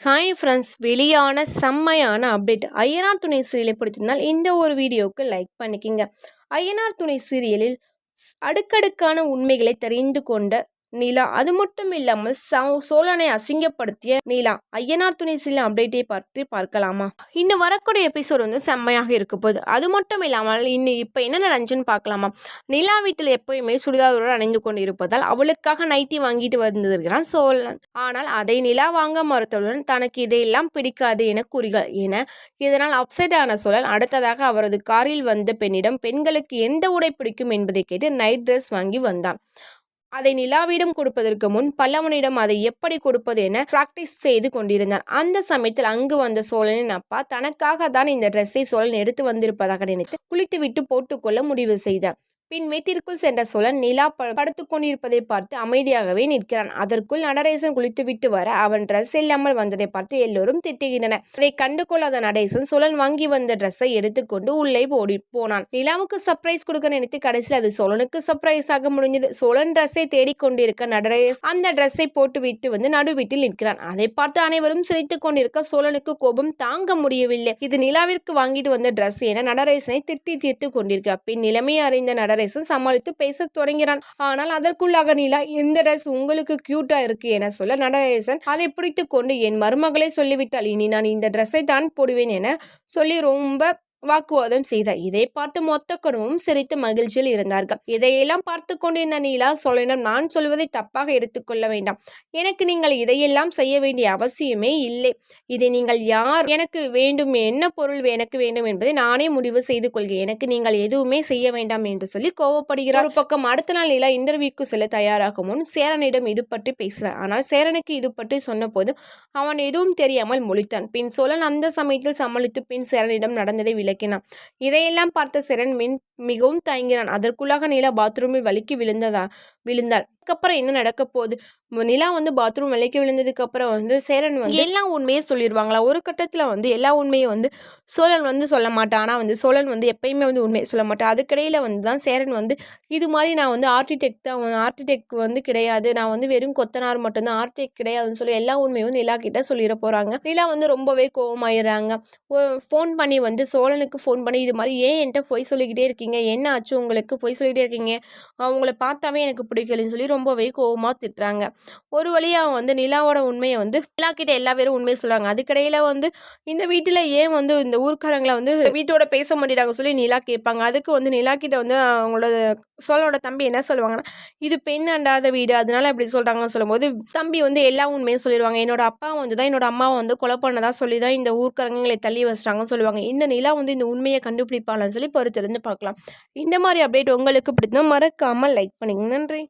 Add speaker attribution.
Speaker 1: Hi friends வெளியான செம்மையான update Ayyanar துணை சீரியலை பிடித்திருந்தால் இந்த ஒரு வீடியோவுக்கு லைக் பண்ணிக்கிங்க. ஐயனார் துணை சீரியலில் அடுக்கடுக்கான உண்மைகளை தெரிந்து கொண்ட நீலா அது மட்டும் இல்லாமல் சோழனை அசிங்கப்படுத்திய நீலா ஐயனார் துணை சில அப்டேட்டை பற்றி பார்க்கலாமா? இன்னும் வரக்கூடிய எபிசோடு வந்து செம்மையாக இருக்க போகுது. அது மட்டும் இல்லாமல் இன்னும் இப்போ என்ன நடந்துச்சுன்னு பார்க்கலாமா? நிலா வீட்டில் எப்பயுமே சுடிதாரோடு அணிந்து கொண்டு இருப்பதால் அவளுக்காக நைட்டி வாங்கிட்டு வந்திருக்கிறான் சோழன். ஆனால் அதை நிலா வாங்க மறுத்தவுடன் தனக்கு இதையெல்லாம் பிடிக்காது என கூறுகிறார் என இதனால் அப்செட் ஆன சோழன் அடுத்ததாக அவரது காரில் வந்த பெண்ணிடம் பெண்களுக்கு எந்த உடை பிடிக்கும் என்பதை கேட்டு நைட் ட்ரெஸ் வாங்கி வந்தான். அதை நிலாவிடம் கொடுப்பதற்கு முன் பல்லவனிடம் அதை எப்படி கொடுப்பது என பிராக்டிஸ் செய்து கொண்டிருந்தான். அந்த சமயத்தில் அங்கு வந்த சோழனின் அப்பா தனக்காக தான் இந்த ட்ரெஸ்ஸை சோழன் எடுத்து வந்திருப்பதாக நினைத்து குளித்துவிட்டு போட்டுக்கொள்ள முடிவு செய்தான் பின் வீட்டிற்குள் சென்ற சோழன் நிலா ப கொண்டிருப்பதை பார்த்து அமைதியாகவே நிற்கிறான். அதற்குள் நடரேசன் குளித்துவிட்டு வர அவன் ட்ரெஸ் இல்லாமல் வந்ததை பார்த்து எல்லோரும் திட்டுகின்றனர். அதை கண்டு கொள்ளாத நடேசன் சோழன் வாங்கி வந்த ட்ரெஸ்ஸை எடுத்துக்கொண்டு உள்ளே ஓடி போனான். நிலாவுக்கு சர்ப்ரைஸ் கொடுக்க நினைத்து கடைசியில் அது சோழனுக்கு சர்ப்ரைஸ் ஆக முடிஞ்சது. சோழன் ட்ரெஸ்ஸை தேடிக்கொண்டிருக்க நடரேஸ் அந்த ட்ரெஸ்ஸை போட்டு விட்டு வந்து நடுவீட்டில் நிற்கிறான். அதை பார்த்து அனைவரும் சிரித்துக் கொண்டிருக்க சோழனுக்கு கோபம் தாங்க முடியவில்லை. இது நிலாவிற்கு வாங்கிட்டு வந்த ட்ரெஸ் என நடரேசனை திட்டி தீர்த்து கொண்டிருக்கிறார். பின் நிலைமையை அறிந்த நடரேசன் சமாளித்து பேச தொடங்கிறான். ஆனால் அதற்குள்ளாக நிலா இந்த ட்ரெஸ் உங்களுக்கு கியூட்டா இருக்கு என சொல்ல நடரேசன் அதை பிடித்து கொண்டு என் மருமகளை சொல்லிவிட்டாள் இனி நான் இந்த ட்ரெஸ்ஸை தான் போடுவேன் என சொல்லி ரொம்ப வாக்குவாதம் செய்தார் இதை பார்த்து மொத்த குடும்பமும் சிரித்து மகிழ்ச்சியில் இருந்தார்கள். இதையெல்லாம் பார்த்து கொண்டிருந்த நீலா சொல்லிடம் நான் சொல்வதை தப்பாக எடுத்துக்கொள்ள வேண்டாம். எனக்கு நீங்கள் இதையெல்லாம் செய்ய வேண்டிய அவசியமே இல்லை. இதை நீங்கள் யார் எனக்கு வேண்டும் என்ன பொருள் எனக்கு வேண்டும் என்பதை நானே முடிவு செய்து கொள்கிறேன். எனக்கு நீங்கள் எதுவுமே செய்ய வேண்டாம் என்று சொல்லி கோவப்படுகிறார். ஒரு பக்கம் அடுத்த நாள் நிலா இன்டர்வியூக்கு செல்ல தயாராகும் முன் சேரனிடம் இது பற்றி பேசுகிறார். ஆனால் சேரனுக்கு இது பற்றி சொன்னபோது அவன் எதுவும் தெரியாமல் முழித்தான். பின் சோழன் அந்த சமயத்தில் சமாளித்து பின் சேரனிடம் நடந்ததை விளக்கினான். இதையெல்லாம் பார்த்த சரண் மின் மிகவும் தயங்கினான். அதற்குள்ளாக நிலா பாத்ரூமில் வலுக்கி விழுந்ததா விழுந்தாள். அதுக்கப்புறம் என்ன நடக்க போகுது? நிலா வந்து பாத்ரூம் விலைக்கு விழுந்ததுக்கு அப்புறம் வந்து சேரன் வந்து எல்லா உண்மையும் சொல்லிடுவாங்களா ஒரு கட்டத்தில் வந்து எல்லா உண்மையும் வந்து சோழன் வந்து சொல்ல மாட்டான். ஆனால் வந்து சோழன் வந்து எப்பயுமே வந்து உண்மையை சொல்ல மாட்டான். அதுக்கிடையில் வந்து தான் சேரன் வந்து இது மாதிரி நான் வந்து ஆர்டிடெக்ட் தான் ஆர்டிடெக்ட் வந்து கிடையாது. நான் வந்து வெறும் கொத்தனார் மட்டும்தான் ஆர்டிடெக்ட் கிடையாதுன்னு சொல்லி எல்லா உண்மையும் நிலா கிட்ட சொல்லிட போகிறாங்க நிலா வந்து ரொம்பவே கோவமாயிடுறாங்க. ஃபோன் பண்ணி வந்து சோழனுக்கு ஃபோன் பண்ணி இது மாதிரி ஏன் என்கிட்ட பொய் சொல்லிக்கிட்டே இருக்கீங்க? என்ன ஆச்சு உங்களுக்கு? பொய் சொல்லிக்கிட்டே இருக்கீங்க? அவங்கள பார்த்தாவே எனக்கு பிடிக்கலன்னு சொல்லி ரொம்பவே கோவமாக திட்டுறாங்க. ஒரு வழியாக வந்து நிலாவோட உண்மையை வந்து நிலா கிட்ட எல்லா பேரும் உண்மையை சொல்கிறாங்க அதுக்கடையில் வந்து இந்த வீட்டில் ஏன் வந்து இந்த ஊர்க்காரங்களை வந்து வீட்டோட பேச மாட்டேறாங்க சொல்லி நிலா கேட்பாங்க. அதுக்கு வந்து நிலா கிட்ட வந்து அவங்களோட சோழனோட தம்பி என்ன சொல்லுவாங்கன்னா இது பெண் அண்டாத வீடு. அதனால இப்படி சொல்கிறாங்கன்னு சொல்லும்போது தம்பி வந்து எல்லா உண்மையும் சொல்லிடுவாங்க. என்னோட அப்பா வந்து தான் என்னோட அம்மாவை வந்து கொலை பண்ணதா சொல்லி தான் இந்த ஊர்க்காரங்களை தள்ளி வச்சிட்டாங்கன்னு சொல்லுவாங்க. இந்த நிலா வந்து இந்த உண்மையை கண்டுபிடிப்பாளான்னு சொல்லி பொறுத்திருந்து பார்க்கலாம். இந்த மாதிரி அப்டேட் உங்களுக்கு பிடிச்சா மறக்காமல் லைக் பண்ணிங்க. நன்றி.